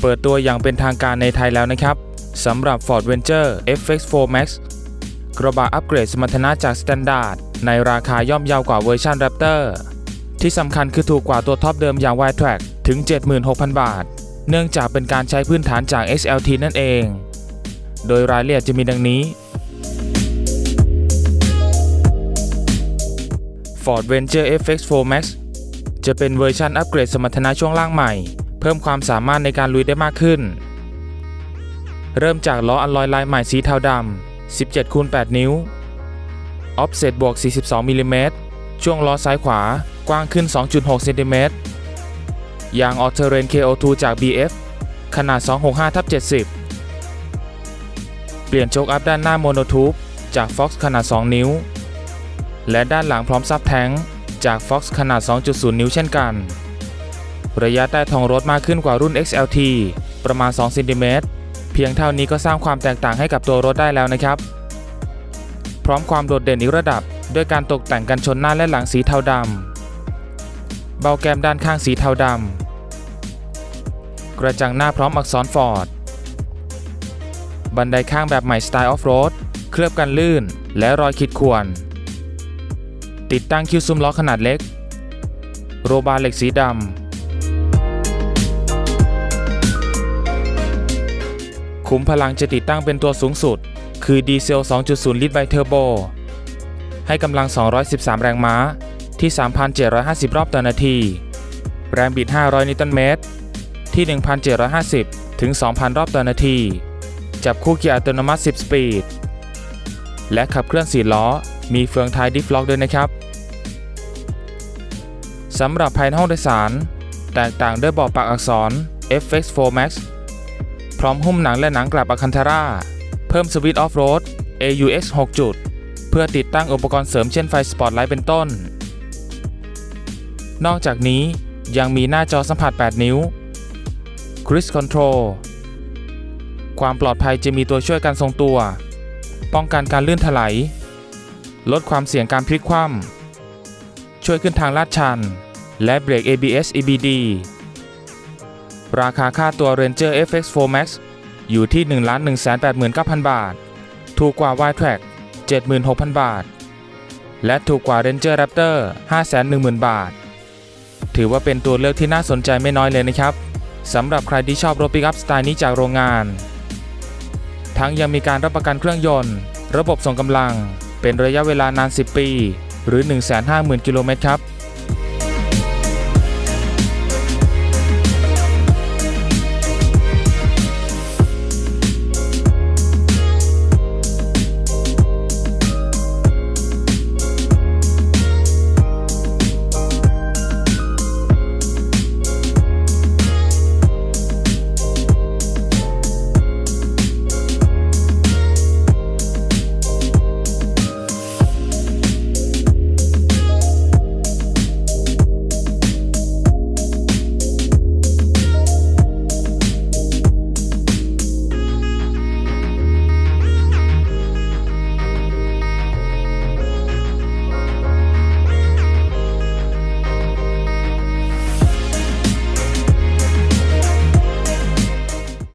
เปิดตัวอย่างเป็นทางการในไทยแล้วนะครับสำหรับ Ford Ranger FX4 Max กระบะอัปเกรดสมรรถนะจาก Standard ในราคาย่อมเยาวกว่าเวอร์ชัน Raptor ที่สำคัญคือถูกกว่าตัวท็อปเดิมอย่าง Y-Track ถึง 76,000 บาท เนื่องจากเป็นการใช้พื้นฐานจาก XLT นั่นเอง โดยรายละเอียดจะมีดังนี้ Ford Ranger FX4 Max จะเป็นเวอร์ชันอัปเกรดสมรรถนะช่วงล่างใหม่ พิ่มความสามารถในการลุยได้มากขึ้น เริ่มจากล้ออัลลอยลายใหม่สีเทาดำ 17คูณ8นิ้ว Offset บวก 42มิลลิเมตรช่วงล้อซ้ายขวากว้างขึ้น 2.6เซนติเมตรยาง All Terrain KO2 จาก BF ขนาด 265ทับ70 เปลี่ยนโชคอัพด้านหน้าโมโนทูบจาก Fox ขนาด 2 นิ้ว และด้านหลังพร้อมซับแท้งจาก Fox ขนาด 2.0 นิ้วเช่นกัน ระยะใต้ท้องรถมากขึ้นกว่ารุ่น XLT ประมาณ2เซนติเมตร เพียงเท่านี้ก็สร้างความแตกต่างให้กับตัวรถได้แล้วนะครับ พร้อมความโดดเด่นอีกระดับ ด้วยการตกแต่งกันชนหน้าและหลังสีเทาดำ เบาแก้มด้านข้างสีเทาดำ กระจังหน้าพร้อมอักษรฟอร์ด บันไดข้างแบบใหม่สไตล์ออฟโรด เคลือบกันลื่น และรอยขีดข่วน ติดตั้งคิวซุ้มล้อขนาดเล็ก โรบาร์เหล็กสีดำ ขุมพลังจะติดตั้งเป็นตัวสูงสุด คือดีเซล 2.0 ลิตรไบเทอร์โบ ให้กำลัง 213 แรงม้าที่ 3,750 รอบต่อนาที แรงบิด 500 นิวตันเมตร ที่ 1,750 ถึง 2,000 รอบต่อนาที จับคู่เกียร์อัตโนมัติ 10 สปีด และขับเคลื่อน4ล้อ มีเฟืองท้ายดิฟล็อกด้วยนะครับสำหรับภายในห้องโดยสาร แตกต่างด้วยเบาะปักอักษร FX4 Max พร้อมหุ้มหนังและหนังกลับอะคันธาร่า เพิ่มสวิตช์ออฟโรด AUX 6 จุด เพื่อติดตั้งอุปกรณ์เสริมเช่นไฟสปอตไลท์เป็นต้น นอกจากนี้ยังมีหน้าจอสัมผัส 8 นิ้ว Cruise Control ความปลอดภัยจะมีตัวช่วยการทรงตัว ป้องกันการลื่นถลายลดความเสี่ยงการพลิกคว่ำช่วยขึ้นทางลาดชัน และเบรก ABS EBD ราคาค่าตัว Ranger FX4 Max อยู่ที่ 1,189,000 บาท ถูกกว่า Y-Track 76,000 บาท และถูกกว่า Ranger Raptor 510,000 บาท ถือว่าเป็นตัวเลือกที่น่าสนใจไม่น้อยเลยนะครับสำหรับใครที่ชอบรถปิกอัพสไตล์นี้จากโรงงาน ทั้งยังมีการรับประกันเครื่องยนต์ ระบบส่งกำลัง เป็นระยะเวลานาน 10 ปี หรือ 150,000 กิโลเมตรครับ